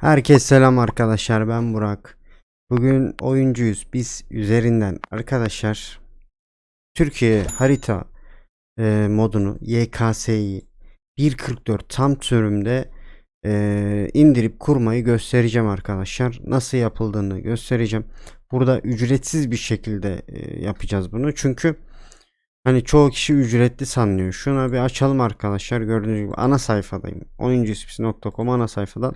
Herkese selam arkadaşlar ben Burak. Bugün oyuncuyuz biz üzerinden arkadaşlar Türkiye harita e, modunu YKS'yi 1.44 tam sürümde e, indirip kurmayı göstereceğim arkadaşlar. Nasıl yapıldığını göstereceğim. Burada ücretsiz bir şekilde e, yapacağız bunu çünkü hani çoğu kişi ücretli sanıyor. Şuna bir açalım arkadaşlar gördüğünüz gibi ana sayfadayım. oyuncuispisi.com ana sayfadan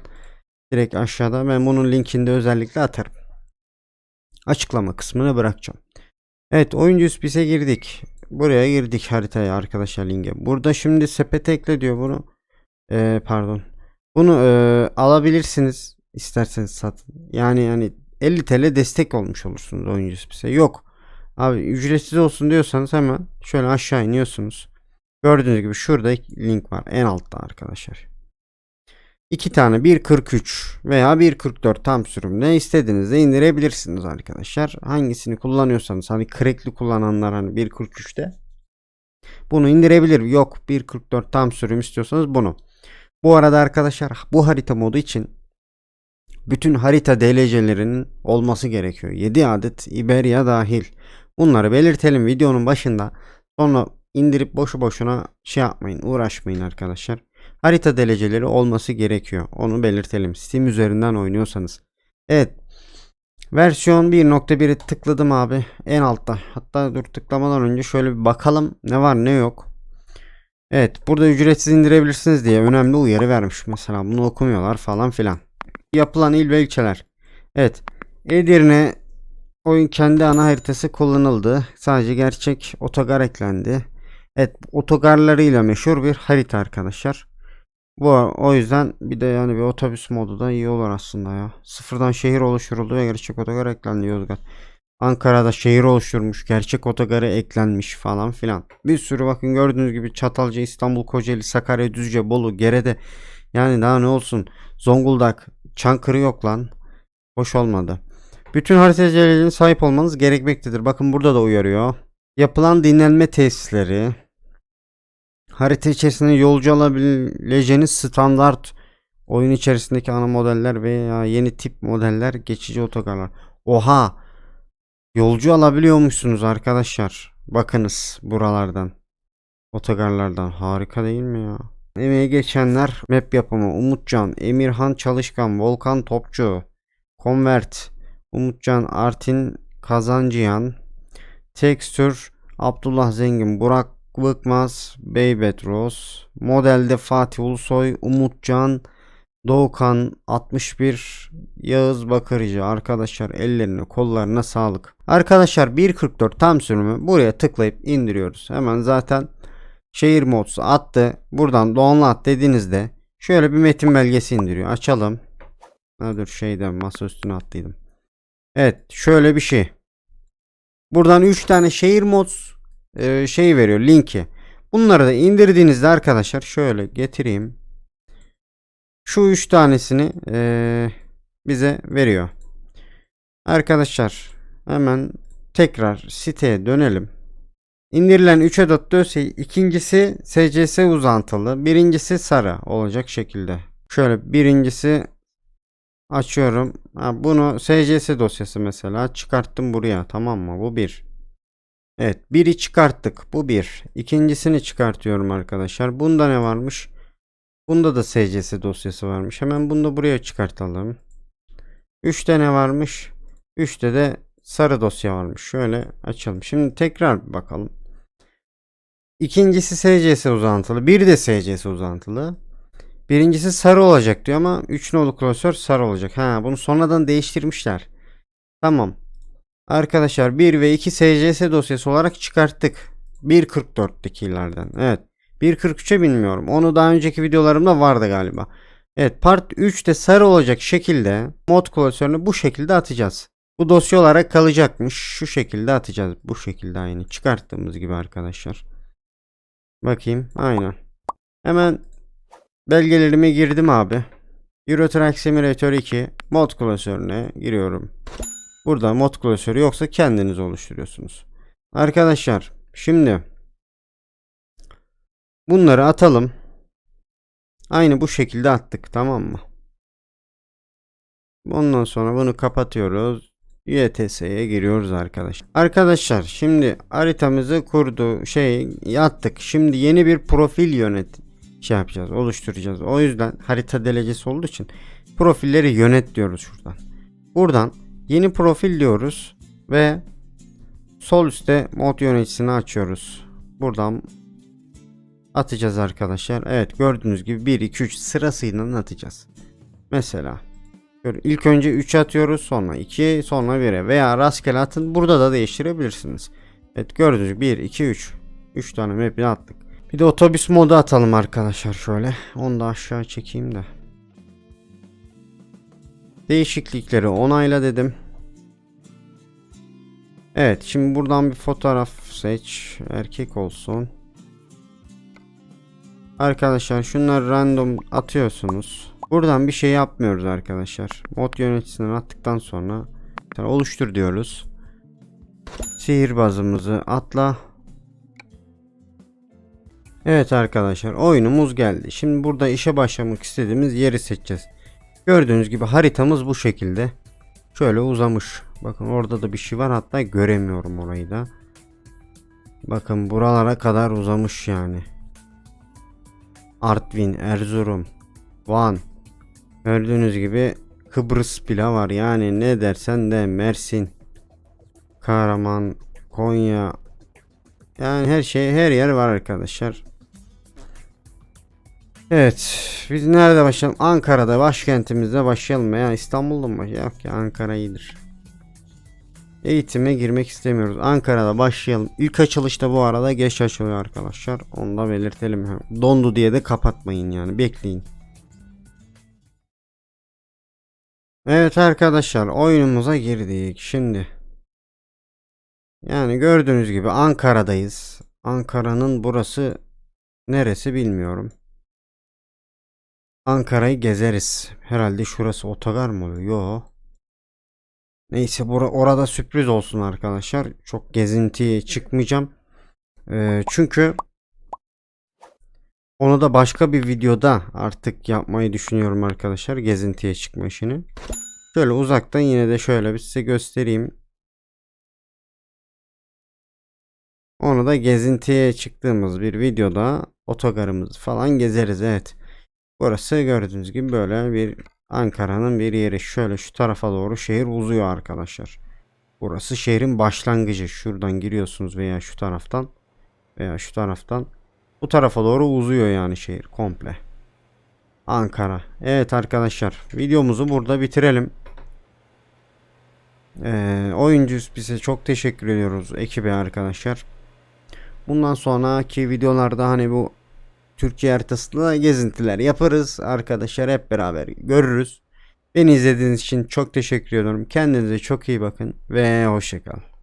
Direkt aşağıda ben bunun linkini de özellikle atarım. Açıklama kısmına bırakacağım. Evet oyuncu üspise girdik. Buraya girdik haritaya arkadaşlar linke. Burada şimdi sepete ekle diyor bunu. Ee, pardon. Bunu e, alabilirsiniz. isterseniz satın. Yani yani 50 TL destek olmuş olursunuz oyuncu üspise. Yok. Abi ücretsiz olsun diyorsanız hemen şöyle aşağı iniyorsunuz. Gördüğünüz gibi şurada link var en altta arkadaşlar. İki tane 1.43 veya 1.44 tam sürümde istediğinizde indirebilirsiniz arkadaşlar. Hangisini kullanıyorsanız hani crackli kullananlar hani 1.43'te bunu indirebilir. Yok 1.44 tam sürüm istiyorsanız bunu. Bu arada arkadaşlar bu harita modu için bütün harita DLC'lerinin olması gerekiyor. 7 adet Iberia dahil. Bunları belirtelim videonun başında. Sonra indirip boşu boşuna şey yapmayın, uğraşmayın arkadaşlar harita dereceleri olması gerekiyor. Onu belirtelim. Steam üzerinden oynuyorsanız. Evet. Versiyon 1.1'i tıkladım abi. En altta. Hatta dur tıklamadan önce şöyle bir bakalım ne var ne yok. Evet burada ücretsiz indirebilirsiniz diye önemli uyarı vermiş. Mesela bunu okumuyorlar falan filan. Yapılan il ve ilçeler. Evet. Edirne oyun kendi ana haritası kullanıldı. Sadece gerçek otogar eklendi. Evet otogarlarıyla meşhur bir harita arkadaşlar. Bu o yüzden bir de yani bir otobüs modu da iyi olur aslında ya. Sıfırdan şehir oluşturuldu ve gerçek otogar eklendi Yozgat. Ankara'da şehir oluşturmuş, gerçek otogarı eklenmiş falan filan. Bir sürü bakın gördüğünüz gibi Çatalca, İstanbul, Kocaeli, Sakarya, Düzce, Bolu, Gerede. Yani daha ne olsun. Zonguldak, Çankırı yok lan. Hoş olmadı. Bütün haritacılarına sahip olmanız gerekmektedir. Bakın burada da uyarıyor. Yapılan dinlenme tesisleri, Harita içerisinde yolcu alabileceğiniz standart oyun içerisindeki ana modeller veya yeni tip modeller geçici otogarlar. Oha! Yolcu alabiliyormuşsunuz arkadaşlar. Bakınız buralardan. Otogarlardan. Harika değil mi ya? Emeği geçenler map yapımı Umutcan, Emirhan Çalışkan, Volkan Topçu, Convert, Umutcan Artin Kazancıyan, Texture, Abdullah Zengin, Burak Bıkmaz, Beybet Rose, modelde Fatih Ulusoy, Umutcan, Doğukan 61, Yağız Bakırcı arkadaşlar ellerine kollarına sağlık. Arkadaşlar 1.44 tam sürümü buraya tıklayıp indiriyoruz. Hemen zaten şehir modusu attı. Buradan download dediğinizde şöyle bir metin belgesi indiriyor. Açalım. Ha dur şeyden masa üstüne attıydım. Evet şöyle bir şey. Buradan 3 tane şehir mods şey veriyor linki. Bunları da indirdiğinizde arkadaşlar şöyle getireyim. Şu üç tanesini e, bize veriyor. Arkadaşlar hemen tekrar siteye dönelim. İndirilen 3 adet dosya ikincisi SCS uzantılı, birincisi sarı olacak şekilde. Şöyle birincisi açıyorum. Ha, bunu SCS dosyası mesela çıkarttım buraya tamam mı? Bu bir. Evet biri çıkarttık. Bu bir. İkincisini çıkartıyorum arkadaşlar. Bunda ne varmış? Bunda da SCS dosyası varmış. Hemen bunu da buraya çıkartalım. 3 tane varmış. 3'te de sarı dosya varmış. Şöyle açalım. Şimdi tekrar bakalım. İkincisi SCS uzantılı. Biri de SCS uzantılı. Birincisi sarı olacak diyor ama 3 nolu klasör sarı olacak. Ha bunu sonradan değiştirmişler. Tamam. Arkadaşlar 1 ve 2 SCS dosyası olarak çıkarttık. 1.44'tekilerden. Evet. 1.43'e bilmiyorum. Onu daha önceki videolarımda vardı galiba. Evet part 3'te sarı olacak şekilde mod klasörünü bu şekilde atacağız. Bu dosya olarak kalacakmış. Şu şekilde atacağız. Bu şekilde aynı. Çıkarttığımız gibi arkadaşlar. Bakayım. Aynen. Hemen belgelerime girdim abi. Euro Simulator 2 mod klasörüne giriyorum. Burada mod klasörü yoksa kendiniz oluşturuyorsunuz. Arkadaşlar şimdi bunları atalım. Aynı bu şekilde attık tamam mı? Ondan sonra bunu kapatıyoruz. YTS'ye giriyoruz arkadaşlar. Arkadaşlar şimdi haritamızı kurdu şey yaptık. Şimdi yeni bir profil yönet şey yapacağız oluşturacağız. O yüzden harita delecesi olduğu için profilleri yönet diyoruz şuradan. Buradan yeni profil diyoruz ve sol üstte mod yöneticisini açıyoruz. Buradan atacağız arkadaşlar. Evet gördüğünüz gibi 1 2 3 sırasıyla atacağız. Mesela ilk önce 3 atıyoruz sonra 2 sonra 1'e veya rastgele atın burada da değiştirebilirsiniz. Evet gördüğünüz gibi 1 2 3 3 tane map'i attık. Bir de otobüs modu atalım arkadaşlar şöyle. Onu da aşağı çekeyim de. Değişiklikleri onayla dedim. Evet şimdi buradan bir fotoğraf seç. Erkek olsun. Arkadaşlar şunları random atıyorsunuz. Buradan bir şey yapmıyoruz arkadaşlar. Mod yöneticisinden attıktan sonra oluştur diyoruz. Sihirbazımızı atla. Evet arkadaşlar oyunumuz geldi. Şimdi burada işe başlamak istediğimiz yeri seçeceğiz. Gördüğünüz gibi haritamız bu şekilde. Şöyle uzamış. Bakın orada da bir şey var hatta göremiyorum orayı da. Bakın buralara kadar uzamış yani. Artvin, Erzurum, Van. Gördüğünüz gibi Kıbrıs bile var. Yani ne dersen de Mersin, Kahraman, Konya. Yani her şey her yer var arkadaşlar. Evet. Biz nerede başlayalım? Ankara'da başkentimizde başlayalım ya. İstanbul'da mı? Yok ya Ankara iyidir. Eğitime girmek istemiyoruz. Ankara'da başlayalım. İlk açılışta bu arada geç açılıyor arkadaşlar. Onu da belirtelim. Dondu diye de kapatmayın yani. Bekleyin. Evet arkadaşlar oyunumuza girdik. Şimdi yani gördüğünüz gibi Ankara'dayız. Ankara'nın burası neresi bilmiyorum. Ankara'yı gezeriz. Herhalde şurası otogar mı oluyor? Yo. Neyse bura, orada sürpriz olsun arkadaşlar. Çok gezintiye çıkmayacağım. Ee, çünkü onu da başka bir videoda artık yapmayı düşünüyorum arkadaşlar. Gezintiye çıkma işini. Şöyle uzaktan yine de şöyle bir size göstereyim. Onu da gezintiye çıktığımız bir videoda otogarımızı falan gezeriz. Evet. Burası gördüğünüz gibi böyle bir Ankara'nın bir yeri. Şöyle şu tarafa doğru şehir uzuyor arkadaşlar. Burası şehrin başlangıcı. Şuradan giriyorsunuz veya şu taraftan veya şu taraftan. Bu tarafa doğru uzuyor yani şehir komple. Ankara. Evet arkadaşlar videomuzu burada bitirelim. Ee, oyuncu bize çok teşekkür ediyoruz ekibe arkadaşlar. Bundan sonraki videolarda hani bu Türkiye haritasında gezintiler yaparız. Arkadaşlar hep beraber görürüz. Beni izlediğiniz için çok teşekkür ediyorum. Kendinize çok iyi bakın ve hoşçakalın.